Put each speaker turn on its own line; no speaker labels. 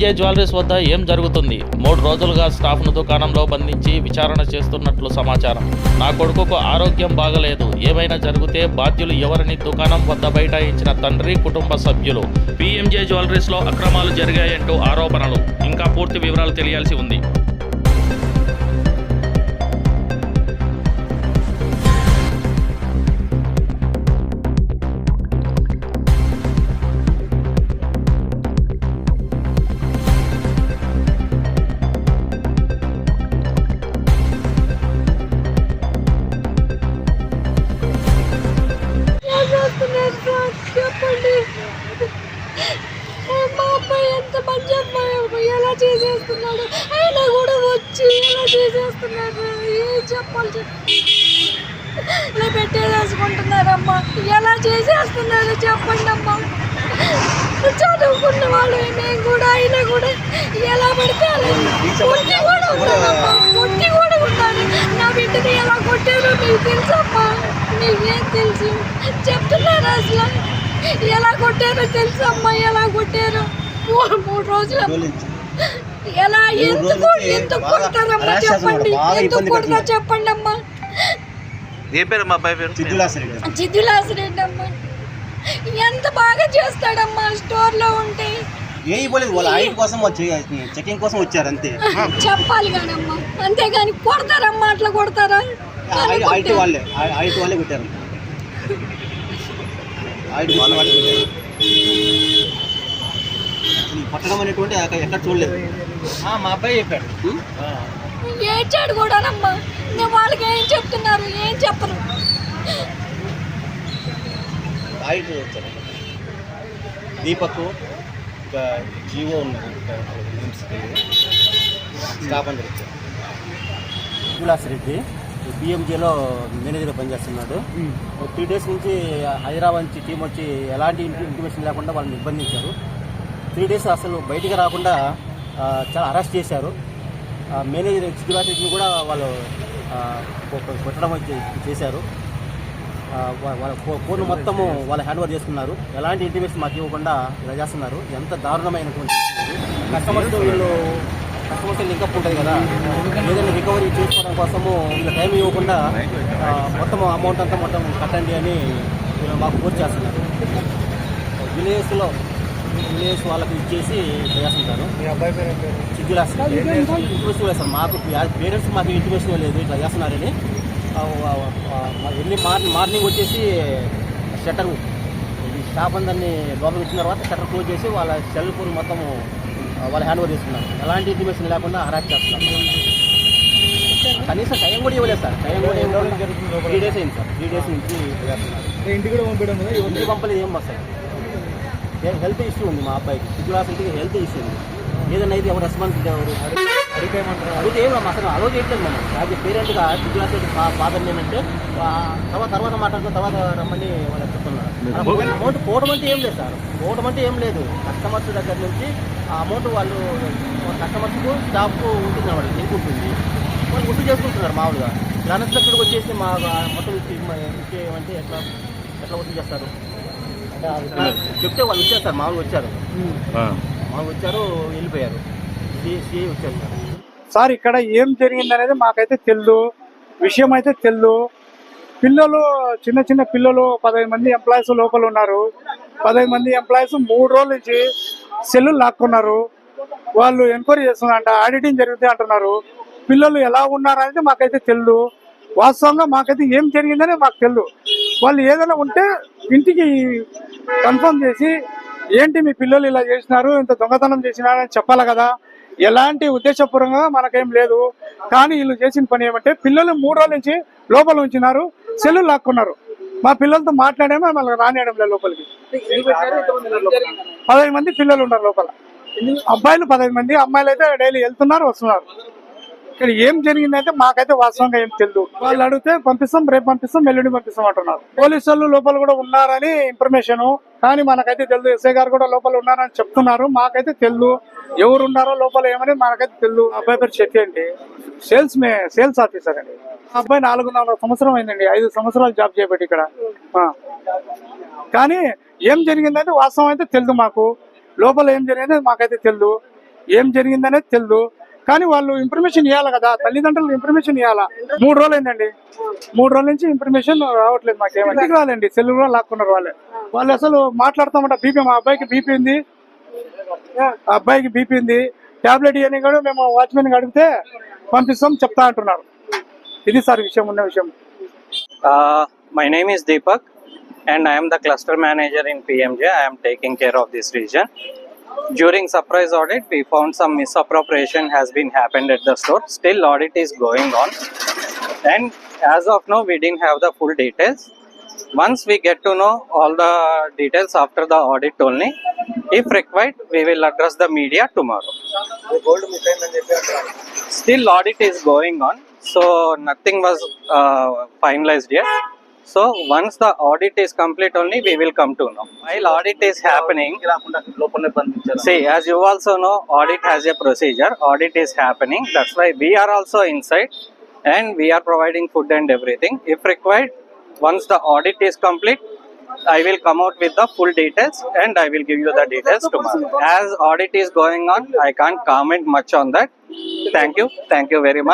PMJ jewelleries వద్ద ఏం జరుగుతుంది? మూడు రోజులుగా స్టాఫ్ను దుకాణంలో బంధించి విచారణ చేస్తున్నట్లు సమాచారం. నా కొడుకుకు ఆరోగ్యం బాగలేదు. ఏమైనా జరిగితే బాధ్యులు ఎవరిని దుకాణం వద్ద బైఠాయించిన తండ్రి కుటుంబ సభ్యులు. పిఎంజే జ్యువెలరీస్లో అక్రమాలు జరిగాయంటూ ఆరోపణలు. ఇంకా పూర్తి వివరాలు తెలియాల్సి ఉంది.
మా అబ్బాయి ఎంత మంచి అబ్బాయి? ఎలా చేసేస్తున్నాడు? అయినా కూడా వచ్చి ఎలా చేసేస్తున్నారు ఏం చెప్పాలి చెప్పు. ఇలా పెట్టేసేసుకుంటున్నారమ్మా ఎలా చేసేస్తున్నారు చెప్పండి అమ్మా. చదువుకున్న వాళ్ళు మేము కూడా అయినా కూడా ఎలా పడితే అలా కొట్టి కూడా ఉన్నానమ్మా కొట్టి కూడా ఉన్నాను నా బిడ్డని ఎలా కొట్టారో మీకు తెలుసమ్మా మీకేం తెలుసు? చెప్తున్నారా అసలు? ఎలా కొట్టారో తెలుసు అమ్మా ఎలా కొట్టారో? మూడు మూడు రోజులు ఎలా ఎందుకు ఎందుకు కొడతారమ్మా చెప్పండి ఎందుకు కొడతా చెప్పండి అమ్మా.
ఏ పేరు మా అబ్బాయి పేరు?
చిద్దులాసిరెడ్డి అమ్మా. ఎంత బాగా చేస్తాడమ్మా స్టోర్లో ఉంటే.
ఏ ఇవ్వలేదు వాళ్ళ ఐడి కోసం చెకింగ్ కోసం వచ్చారు అంతే.
చెప్పాలి కానమ్మా అంతేగాని కొడతారమ్మా అట్లా కొడతారా?
వాళ్ళే ఐటీ వాళ్ళే కొట్టారు ఐడి వాళ్ళ వాళ్ళే కొట్టారు అసలు ఈ పట్టడం అనేటువంటి ఎక్క- ఎక్కడ చూడలేదు.
మా అబ్బాయి చెప్పాడు.
ఏడ్చాడు కూడానమ్మా. నేను వాళ్ళకి ఏం చెప్తున్నారు? ఏం చెప్పరు?
దీపక్ ఇంకా జీవో అందరు వచ్చారు విలాస్ రెడ్డి. బిఎంజేలో మేనేజర్గా పనిచేస్తున్నాడు. త్రీ డేస్ నుంచి హైదరాబాద్ నుంచి టీం వచ్చి ఎలాంటి ఇంటిమేషన్ లేకుండా వాళ్ళని నిర్బంధించారు త్రీ డేస్ అసలు బయటికి రాకుండా చాలా అరెస్ట్ చేశారు. మేనేజర్ ఎగ్జిక్యూటివ్ని కూడా వాళ్ళు కొట్టడం చేశారు. వాళ్ళ ఫోన్ మొత్తము వాళ్ళు హ్యాండ్ ఓవర్ చేసుకున్నారు. ఎలాంటి ఇంటిమేషన్ మాకు ఇవ్వకుండా ఇలా చేస్తున్నారు. ఎంత దారుణమైనటువంటి కస్టమర్స్ వీళ్ళు కస్టమర్స్ లింకప్ ఉంటుంది కదా. ఏదైనా రికవరీ చేసుకోవడం కోసము వీళ్ళు టైం ఇవ్వకుండా మొత్తం అమౌంట్ అంతా మొత్తం కట్టండి అని వీళ్ళు మాకు పూర్తి చేస్తున్నారు. విలేజ్లో విలేజ్ వాళ్ళకి ఇచ్చేసి చేస్తుంటారు. సిగ్గులాస్ ఇంటిమేషన్ లేదు సార్ మాకు పేరెంట్స్ మాకు ఇంటిమేషన్ లేదు ఇట్లా చేస్తున్నారని. ఎర్లీ మార్నింగ్ మార్నింగ్ వచ్చేసి షట్టర్ ఈ షాప్ అందరినీ లోపలికి వచ్చిన తర్వాత షట్టర్ క్లోజ్ చేసి వాళ్ళ సెల్ ఫోన్ మొత్తము వాళ్ళ హ్యాండ్ ఓవర్ చేసుకున్నారు ఎలాంటి ఇంటిమేషన్ లేకుండా హరాక్ చేస్తున్నారు. కనీసం టైం కూడా ఇవ్వలేదు సార్. టైం కూడా త్రీ డేస్ అయింది సార్. త్రీ డేస్ నుంచి చేస్తున్నారు.
ఇంటికి కూడా పంపించడం కదా
ఇంటికి పంపలేదు ఏం వస్తాయి హెల్త్ ఇష్యూ ఉంది మా అబ్బాయికి. సిగ్గులాసంటే హెల్త్ ఇష్యూ ఉంది. ఏదైనా అయితే ఎవరు రెస్పాన్స్ ఎవరు?
అడిగితే ఏమంటారు?
అడిగితే ఏం అసలు అలో చేయట్లేదు మనం. యాజ్ పేరెంట్గా సిగ్గులాస ఫాదర్ ఏంటంటే తర్వాత తర్వాత మాట్లాడుకున్న తర్వాత రమ్మని వాళ్ళకి చెప్తున్నారు. అమౌంట్ పోవడం అంటే ఏం లేదు సార్. పోవడం అంటే ఏం లేదు. కస్టమర్స్ దగ్గర నుంచి ఆ అమౌంట్ వాళ్ళు కస్టమర్స్కు స్టాఫ్కు ఉంటుంది అన్నమాట లింక్ ఉంటుంది. వాళ్ళు గుర్తు చేసుకుంటున్నారు మామూలుగా. అన్ఎక్స్పెక్టెడ్గా వచ్చేసి మా మొత్తం ఇచ్చి ఇచ్చేయమంటే ఎట్లా ఎట్లా వసూలు చేస్తారు? చెప్తే వాళ్ళు వచ్చేస్తారు. మామూలుగా వచ్చారు. మామూలుగా వచ్చారు వెళ్ళిపోయారు. సిఐ వచ్చారు సార్.
సార్ ఇక్కడ ఏం జరిగింది అనేది మాకైతే తెలియదు విషయం అయితే తెలుదు. పిల్లలు చిన్న చిన్న పిల్లలు పదహైదు మంది ఎంప్లాయీస్ లోపల ఉన్నారు. పదహైదు మంది ఎంప్లాయీస్ మూడు రోజుల నుంచి సెల్లు లాక్కున్నారు. వాళ్ళు ఎంక్వైరీ చేస్తున్నారంట ఆడిటింగ్ జరిగితే అంటున్నారు. పిల్లలు ఎలా ఉన్నారు అనేది మాకైతే తెలియదు వాస్తవంగా మాకైతే ఏం జరిగిందని మాకు తెలుదు. వాళ్ళు ఏదైనా ఉంటే ఇంటికి కన్ఫర్మ్ చేసి ఏంటి మీ పిల్లలు ఇలా చేసినారు ఇంత దొంగతనం చేసినారని చెప్పాలి కదా. ఎలాంటి ఉద్దేశపూర్వకంగా మనకేం లేదు. కానీ వీళ్ళు చేసిన పని ఏమంటే పిల్లలు మూడు రోజుల నుంచి లోపల ఉంచినారు సెల్లు లాక్కున్నారు. మా పిల్లలతో మాట్లాడేమో మళ్ళీ రానియడం లేదు లోపలికి. పదహైదు మంది పిల్లలు ఉన్నారు లోపల. అబ్బాయిలు పదహైదు మంది అమ్మాయిలు అయితే డైలీ వెళ్తున్నారు వస్తున్నారు. ఇక్కడ ఏం జరిగిందంటే మాకైతే వాస్తవంగా ఏం తెలియదు వాళ్ళు అడిగితే పంపిస్తాం రేపు పంపిస్తాం ఎల్లుండి పంపిస్తాం అంటున్నారు. పోలీసు వాళ్ళు లోపల కూడా ఉన్నారని ఇన్ఫర్మేషన్ కానీ మనకైతే తెలియదు ఎస్ఐ గారు కూడా లోపల ఉన్నారని చెప్తున్నారు. మాకైతే తెలియదు ఎవరు ఉన్నారో లోపల ఏమని మనకైతే తెలియదు అబ్బాయి పేరు చెట్టి అండి. సేల్స్ మే సేల్స్ ఆఫీసర్ అండి. అబ్బాయి నాలుగున్నర సంవత్సరం అయిందండి. ఐదు సంవత్సరాలు జాబ్ చేయబట్టి ఇక్కడ. కానీ ఏం జరిగిందంటే వాస్తవం అయితే తెలియదు మాకు. లోపల ఏం జరిగింది మాకైతే తెలియదు ఏం జరిగిందనేది తెలియదు కానీ వాళ్ళు ఇన్ఫర్మేషన్ ఇవ్వాలి కదా. తల్లిదండ్రులు ఇన్ఫర్మేషన్ ఇవ్వాలా మూడు రోజులు అయిందండి. మూడు రోజుల నుంచి ఇన్ఫర్మేషన్ రావట్లేదు మాకేమో ఇంటికి రాలేండి సెల్లు కూడా లాక్కున్నారు వాళ్ళే. వాళ్ళు అసలు మాట్లాడతామంట బీపీ మా అబ్బాయికి బీపీ ఉంది. అబ్బాయికి బీపీ ఉంది టాబ్లెట్ ఇవన్నీ కూడా మేము వాచ్మెన్ అడిగితే పంపిస్తాం చెప్తా అంటున్నారు ఇది సార్ విషయం ఉన్న విషయం
Uh, my name is Deepak and I am the cluster manager in PMJ. I am taking care of this region. During surprise audit, we found some misappropriation has been happened at the store. Still audit is going on. And as of now, we didn't have the full details. Once we get to know all the details after the audit only, if required, we will address the media tomorrow. Still audit is going on, so nothing was uh, finalized yet. So once the audit is complete only, we will come to know. While audit is happening, see as you also know, audit has a procedure. Audit is happening. That's why we are also inside and we are providing food and everything. If required, once the audit is complete, I will come out with the full details and I will give you the details tomorrow. As audit is going on, I can't comment much on that. Thank you. Thank you very much.